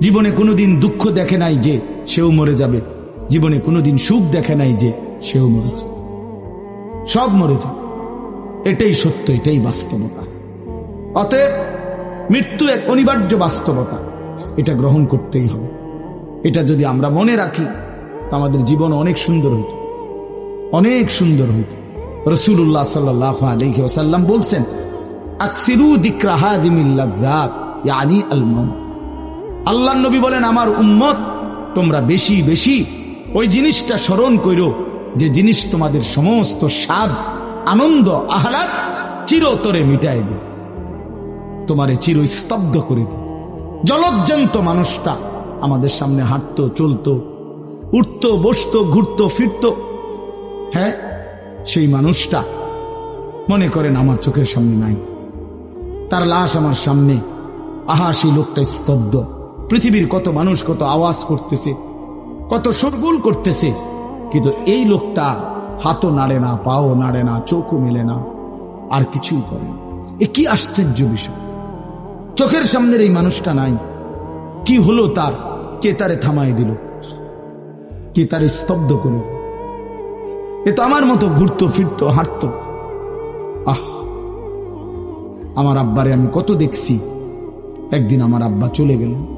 জীবনে কোনোদিন দুঃখ দেখে নাই যে সেও মরে যাবে। জীবনে কোনোদিন সুখ দেখে নাই যে সেও মরে যাবে। সব মরে যাবে। এটাই সত্য, এটাই বাস্তবতা। অতএব মৃত্যু এক অনিবার্য বাস্তবতা। এটা গ্রহণ করতেই হবে। এটা যদি আমরা মনে রাখি আমাদের জীবন অনেক সুন্দর হইত। অনেক সুন্দর হইত। রসুল্লাহ সাল্লাহ বলছেন, আকসিরু দিক্রাহাদিমিল্লাহ ইয়ানি আলমন আল্লাহ নবী বলেন, আমার উম্মত, তোমরা বেশি বেশি ওই জিনিসটা স্মরণ করো যে জিনিস তোমাদের সমস্ত স্বাদ, আনন্দ, আহ্লাদ চিরতরে মিটাই দেবে। তোমারে চির স্তব্ধ করে দিবে। জলজ্জন্ত মানুষটা আমাদের সামনে হাঁটতো, চলতো, উঠতো, বসতো, ঘুরত, ফিরত। হ্যাঁ সেই মানুষটা মনে করেন আমার চোখের সামনে নাই। তার লাশ আমার সামনে। আহা সেই লোকটা স্তব্ধ। পৃথিবীর কত মানুষ কত আওয়াজ করতেছে, কত সরগুল করতেছে, কিন্তু এই লোকটা হাতও নাড়ে না, পাও নাড়ে না, চোখও মেলে না, আর কিছুই করে এ কি আশ্চর্য বিষয়। চোখের সামনের এই মানুষটা নাই। কি হলো তার? কে তারে থামাই দিল? কে তারে স্তব্ধ করল? এ তো আমার মতো ঘুরতো, ফিরতো, হাঁটতো। আহ! আমার আব্বারে আমি কত দেখছি। একদিন আমার আব্বা চলে গেল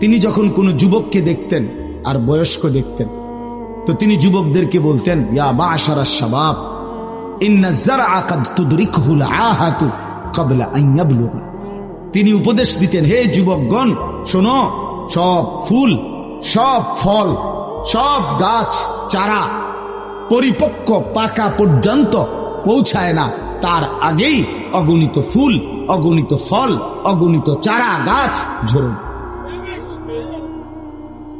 তিনি যখন কোনো যুবককে দেখতেন আর বয়স্ক দেখতেন, তো তিনি যুবকদেরকে বলতেন, ইয়া বা তিনি উপদেশ দিতেন, হে যুবকগণ, শোনো, সব ফুল, সব ফল, সব গাছ, চারা পরিপক্ক পাকা পর্যন্ত পৌঁছায় না। তার আগেই অগণিত ফুল, অগণিত ফল, অগণিত চারা গাছ ঝরে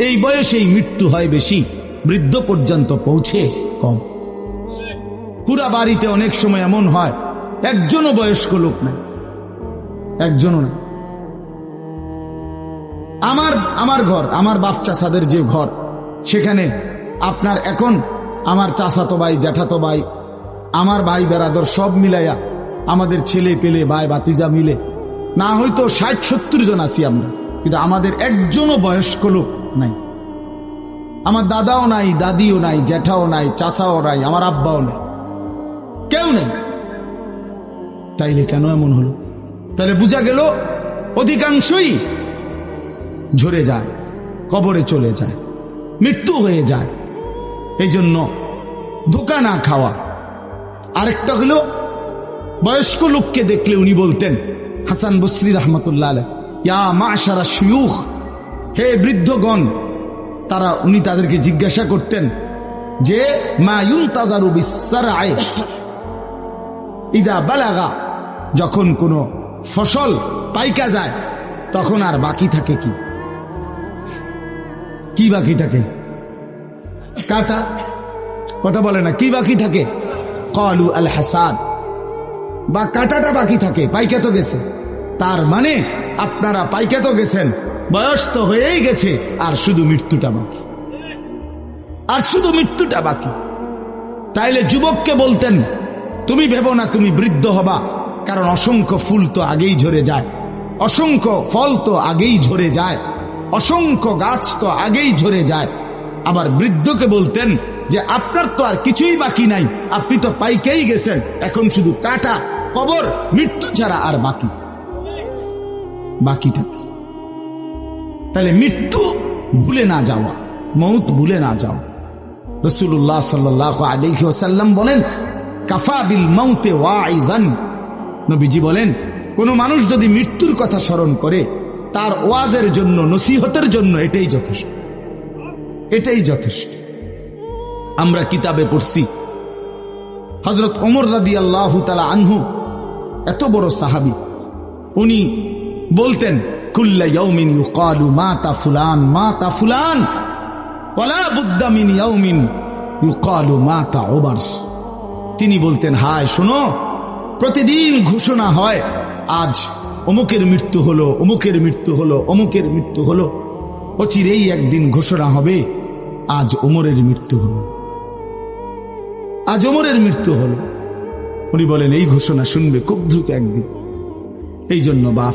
এই বয়সেই মৃত্যু হয় বেশি। বৃদ্ধ পর্যন্ত পৌঁছে কম। পুরা বাড়িতে অনেক সময় এমন হয়, একজনও বয়স্ক লোক নাই। একজনও নাই। আমার আমার ঘর, আমার বাচ্চা সাদের যে ঘর, সেখানে আপনার এখন আমার চাচাতো ভাই জ্যাঠাতো ভাই আমার ভাই বেড়াদর সব মিলাইয়া আমাদের ছেলে পেলে, ভাই বাতিজা মিলে, না হয়তো ষাট সত্তর জন আছি আমরা, কিন্তু আমাদের একজনও বয়স্ক লোক নাই। আমার দাদাও নাই, দাদিও নাই, জ্যাঠাও নাই, চাচাও নাই, আমার আব্বাও নাই। কেউ নেই। তাইলে কেন এমন হলো? তাহলে বোঝা গেল অধিকাংশই ঝরে যায়, কবরে চলে যায়, মৃত্যু হয়ে যায়। এই জন্য ধোকা না খাওয়া। আরেকটা হলো বয়স্ক লোককে দেখলে উনি বলতেন, হাসান বসরি রহমতুল্লাহ ইয়া মা সারা সুয়ুখ হে বৃদ্ধগণ, তারা উনি তাদেরকে জিজ্ঞাসা করতেন যে, মা তাজারু তাজারু আয় ইদা বালাগা। যখন কোনো ফসল পাইকা যায়, তখন আর বাকি থাকে কি? কি বাকি থাকে? কাটা কথা বলে না, কি বাকি থাকে? কলু আল হাসান বা কাটাটা বাকি থাকে, পাইকা তো গেছে। তার মানে আপনারা পাইকা তো গেছেন। বয়স তো হয়েই গেছে, আর শুধু মৃত্যুটা বাকি। আর শুধু মৃত্যুটা বাকি। তাইলে যুবককে বলতেন, তুমি ভেবো না তুমি বৃদ্ধ হবা, কারণ অসংখ্য ফুল তো আগেই ঝরে যায়, অসংখ্য ফল তো আগেই ঝরে যায়, অসংখ্য গাছ তো আগেই ঝরে যায়। আবার বৃদ্ধকে বলতেন যে, আপনার তো আর কিছুই বাকি নাই, আপনি তো পাইকেই গেছেন, এখন শুধু কাটা, কবর, মৃত্যু ছাড়া আর বাকি। বাকিটা কি? তাহলে মৃত্যু ভুলে না যাওয়া, মৌত ভুলে না যাও রসুল্লাহ সাল্লাহ আলহি ওসাল্লাম বলেন, কাফা বিল মৌতে ওয়াইজান নবীজি বলেন, কোন মানুষ যদি মৃত্যুর কথা স্মরণ করে, তার ওয়াজের জন্য, নসিহতের জন্য এটাই যথেষ্ট। এটাই যথেষ্ট। আমরা কিতাবে পড়ছি হজরত ওমর রাদি আল্লাহ তালা আনহু, এত বড় সাহাবি, উনি বলতেন কুল্লা ইয়ৌমিন ফুলান, মাতা ফুলান। ওয়ালা বুদ্দা মিন ইয়াউমিন ইউকালু মাতা ওবার তিনি বলতেন, হায়, শোনো, প্রতিদিন ঘোষণা হয়, আজ অমুকের মৃত্যু হলো, অমুকের মৃত্যু হলো, অমুকের মৃত্যু হলো। অচিরেই একদিন ঘোষণা হবে, আজ ওমরের মৃত্যু হলো। আজ ওমরের মৃত্যু হলো। উনি বলেন, এই ঘোষণা শুনবে খুব দ্রুত একদিন। এই জন্য বাপ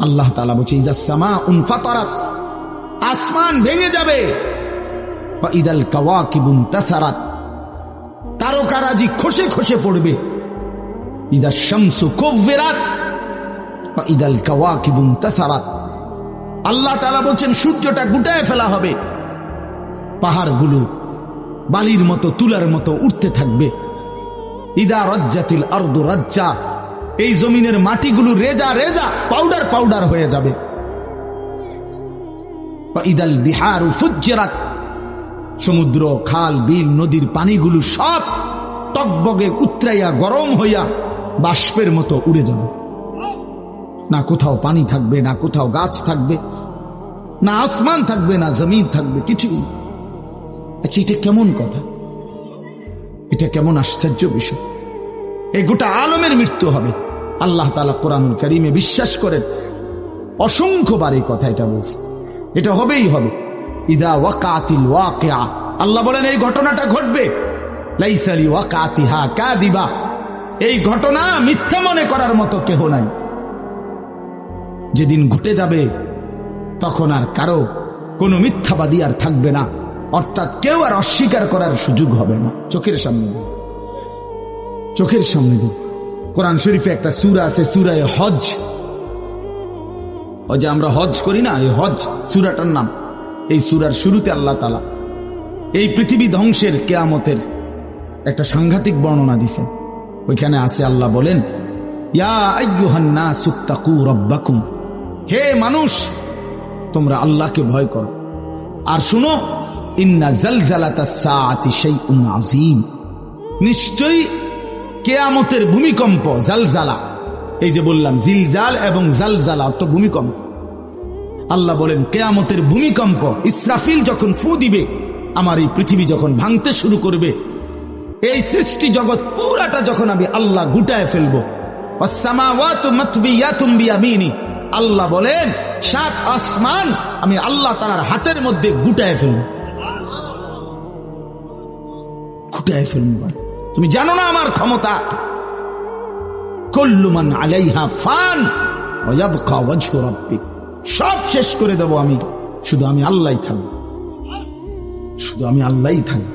আল্লাহ তালা বলছে ইজাসমা উনফাতারাত আসমান ভেঙে যাবে। ইদাল কাওয়া কিবুন তাসারাত তারকারাজি খসে খসে পড়বে। ইদা শামসু কব্বেরাত ইদাল কাওয়া কিবুন তাসারাত আল্লাহ তালা বলছেন, সূর্যটা গুটায় ফেলা হবে। পাহাড়গুলো বালির মতো, তুলার মতো উঠতে থাকবে। ইদা রজ্জাতিল আর্দ রাজ্জা এই জমিনের মাটিগুলো রেজা রেজা পাউডার পাউডার হয়ে যাবে। ইদাল বিহার সমুদ্র, খাল, বিল, নদীর পানিগুলো সব টকবগে উত্রাইয়া, গরম হইয়া বাষ্পের মতো উড়ে যাবে। না কোথাও পানি থাকবে, না কোথাও গাছ থাকবে, না আসমান থাকবে, না জমিন থাকবে, কিছু আচ্ছা এটা কেমন কথা? এটা কেমন আশ্চর্য বিষয়। এই গোটা আলমের মৃত্যু হবে। আল্লাহ তালা কোরআন করিমে বিশ্বাস করেন। অসংখ্যবার এই কথা এটা বলছে। এটা হবেই হবে। ইদা ওয়াকাতিল ওয়াকিয়া। আল্লাহ বলেন, এই ঘটনাটা ঘটবে। লাইসালি ওয়াকাতিহা কাদিবা এই ঘটনা মিথ্যা মনে করার মতো কেহ নাই। যেদিন ঘটে যাবে, তখন আর কারও কোনো মিথ্যাবাদী আর থাকবে না। অর্থাৎ কেউ আর অস্বীকার করার সুযোগ হবে না। চোখের সামনে চোখের সামনে দিন কোরআন শরীফে একটা সুরা আছে, সুরায় হজ ওই যে আমরা হজ করি না, এই হজ সুরাটার নাম। এই সুরার শুরুতে আল্লাহ তালা এই পৃথিবী ধ্বংসের কেয়ামতের একটা সাংঘাতিক বর্ণনা দিছে। ওইখানে আছে, আল্লাহ বলেন হে মানুষ, তোমরা আল্লাহকে ভয় করো। আর শুনো, ইন্না আজিম নিশ্চয়ই কেয়ামতের ভূমিকম্প, জালজালা। এই যে বললাম, জিলজাল এবং জালজালা, অর্থ ভূমিকম্প। আল্লাহ বলেন, কেয়ামতের ভূমিকম্প, ইসরাফিল যখন ফু দিবে, আমার এই পৃথিবী যখন ভাঙতে শুরু করবে, এই সৃষ্টি জগৎ পুরাটা যখন আমি আল্লাহ গুটায় ফেলব আল্লাহ বলেন, সাত আসমান আমি আল্লাহ তালার হাতের মধ্যে গুটায় ফেলব। গুটায় ফেলব। তুমি জানো না আমার ক্ষমতা? কল্লুমান আলাইহা ফান সব শেষ করে দেব আমি। শুধু আমি আল্লাহ থাকব। শুধু আমি আল্লাহ থাকব।